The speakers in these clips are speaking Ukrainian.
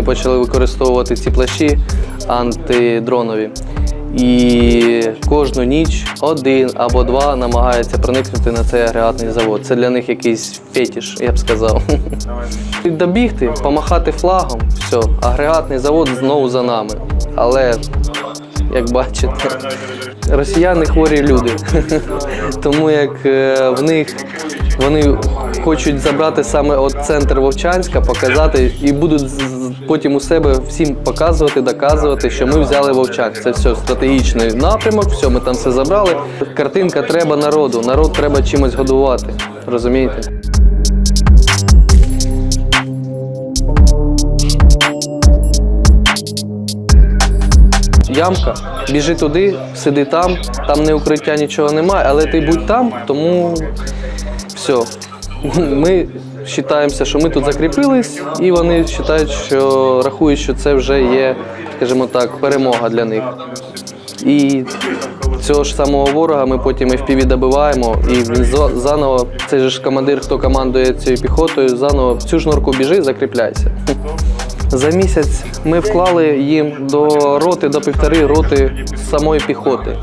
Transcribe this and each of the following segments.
вони почали використовувати ці плащі антидронові. І кожну ніч один або два намагаються проникнути на цей агрегатний завод. Це для них якийсь фетіш, я б сказав. Добігти, помахати флагом, все, агрегатний завод знову за нами. Але, як бачите, росіяни хворі люди. Тому як е, в них вони хочуть забрати саме от центр Вовчанська, показати і будуть потім у себе всім показувати, доказувати, що ми взяли Вовчанськ. Це все стратегічний напрямок, все, ми там все забрали. Картинка треба народу, народ треба чимось годувати. Розумієте? Ямка, біжи туди, сиди там, там не укриття, нічого немає, але ти будь там, тому все. Ми вважаємося, що ми тут закріпились, і вони вважають, що рахують, що це вже є, скажімо так, перемога для них. І цього ж самого ворога ми потім FPV добиваємо, і він заново, цей ж командир, хто командує цією піхотою, заново цю ж норку біжи, закріпляйся. За місяць ми вклали їм до роти, до півтори роти самої піхоти.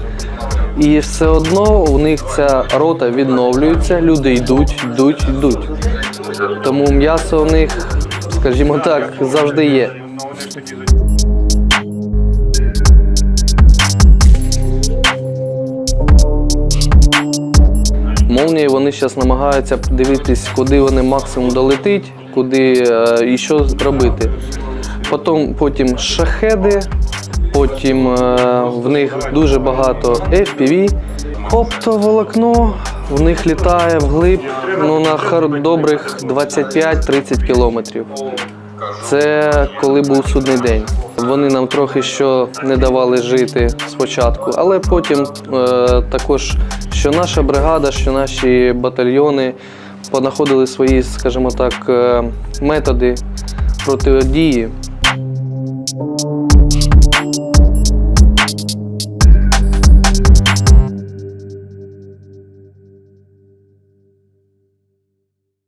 І все одно у них ця рота відновлюється, люди йдуть, йдуть, йдуть. Тому м'ясо у них, скажімо так, завжди є. Молнії вони зараз намагаються дивитись, куди вони максимум долетить, куди е, і що робити. Потім, потім шахеди, потім е, в них дуже багато FPV, оптоволокно в них літає вглиб ну, на добрих 25-30 кілометрів. Це коли був судний день. Вони нам трохи що не давали жити спочатку, але потім е, також, що наша бригада, що наші батальйони понаходили свої, скажімо так, е, методи протидії